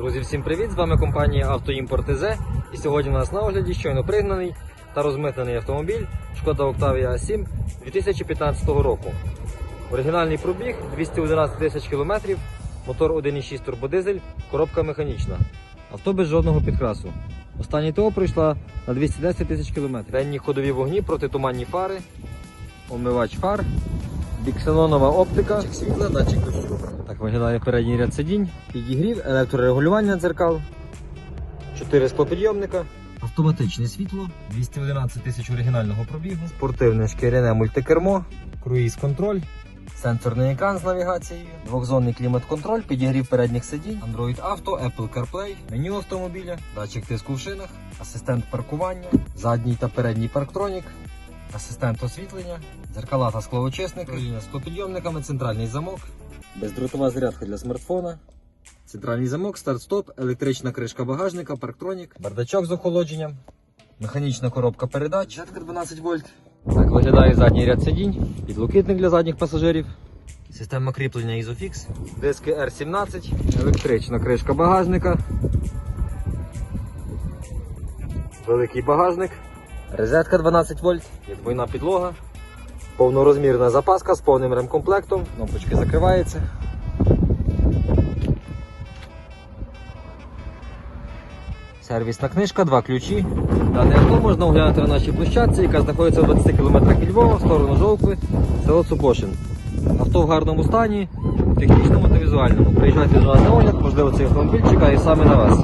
Друзі, всім привіт! З вами компанія Автоімпорт ТЗ. І сьогодні у нас на огляді щойно пригнаний та розмитнений автомобіль Шкода Octavia A7 2015 року. Оригінальний пробіг 211 тисяч кілометрів, мотор 1,6 турбодизель, коробка механічна. Авто без жодного підкрасу. Останній ТО пройшла на 210 тисяч кілометрів. Денні ходові вогні, протитуманні фари, омивач фар, біксенонова оптика. Датчик світла, датчик дощу. Так виглядає передній ряд сидінь, підігрів, електрорегулювання дзеркал, 4 склопідйомника, автоматичне світло, 211 тисяч оригінального пробігу, спортивне шкіряне мультикермо, круїз-контроль, сенсорний екран з навігацією, двохзонний клімат-контроль, підігрів передніх сидінь, Android Auto, Apple CarPlay, меню автомобіля, датчик тиску в шинах, асистент паркування, задній та передній парктронік, асистент освітлення, дзеркала та склоочисник, управління склопідйомниками, центральний замок, бездротова зарядка для смартфона, центральний замок, старт-стоп, електрична кришка багажника, парктронік, бардачок з охолодженням, механічна коробка передач, жатка 12 вольт. Так виглядає задній ряд сидінь, підлокітник для задніх пасажирів. Система кріплення Isofix, диски R17, електрична кришка багажника, великий багажник, розетка 12 вольт, двойна підлога, повнорозмірна запаска з повним ремкомплектом, кнопочки закриваються. Сервісна книжка, два ключі. Дане авто можна оглянути на нашій площадці, яка знаходиться в 20 км від Львова, в сторону Жовкви, село Цупошин. Авто в гарному стані, технічному та візуальному. Приїжджайте до нас на огляд, можливо, цей автомобіль чекає саме на вас.